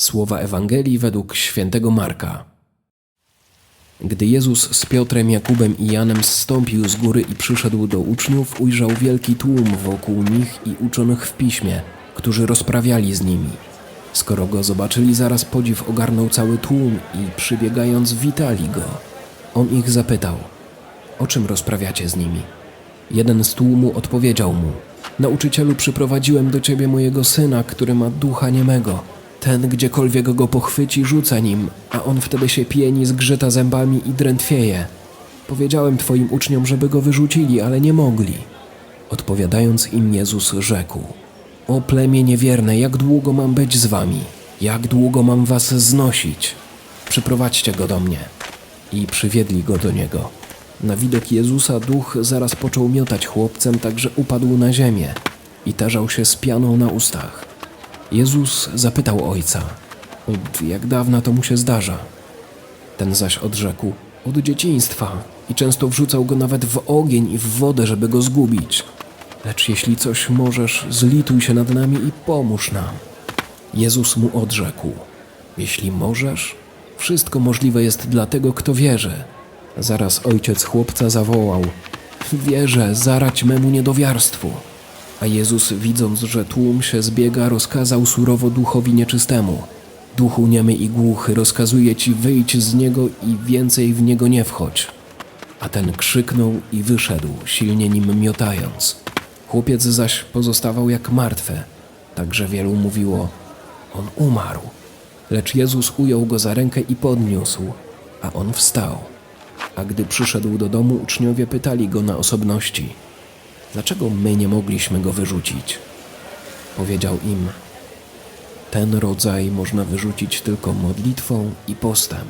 Słowa Ewangelii według świętego Marka. Gdy Jezus z Piotrem, Jakubem i Janem zstąpił z góry i przyszedł do uczniów, ujrzał wielki tłum wokół nich i uczonych w piśmie, którzy rozprawiali z nimi. Skoro go zobaczyli, zaraz podziw ogarnął cały tłum i przybiegając witali go. On ich zapytał: O czym rozprawiacie z nimi? Jeden z tłumu odpowiedział mu: Nauczycielu, przyprowadziłem do ciebie mojego syna, który ma ducha niemego. Ten gdziekolwiek go pochwyci, rzuca nim, a on wtedy się pieni, zgrzyta zębami i drętwieje. Powiedziałem twoim uczniom, żeby go wyrzucili, ale nie mogli. Odpowiadając im, Jezus rzekł: O plemię niewierne, jak długo mam być z wami? Jak długo mam was znosić? Przyprowadźcie go do mnie. I przywiedli go do niego. Na widok Jezusa duch zaraz począł miotać chłopcem, tak że upadł na ziemię i tarzał się z pianą na ustach. Jezus zapytał ojca, od jak dawna to mu się zdarza. Ten zaś odrzekł, od dzieciństwa i często wrzucał go nawet w ogień i w wodę, żeby go zgubić. Lecz jeśli coś możesz, zlituj się nad nami i pomóż nam. Jezus mu odrzekł, jeśli możesz, wszystko możliwe jest dla tego, kto wierzy. Zaraz ojciec chłopca zawołał, wierzę, zarać memu niedowiarstwu. A Jezus, widząc, że tłum się zbiega, rozkazał surowo duchowi nieczystemu. Duchu niemy i głuchy, rozkazuje ci wyjść z niego i więcej w niego nie wchodź. A ten krzyknął i wyszedł, silnie nim miotając. Chłopiec zaś pozostawał jak martwy, także wielu mówiło, on umarł. Lecz Jezus ujął go za rękę i podniósł, a on wstał. A gdy przyszedł do domu, uczniowie pytali go na osobności – Dlaczego my nie mogliśmy go wyrzucić? Powiedział im: Ten rodzaj można wyrzucić tylko modlitwą i postem.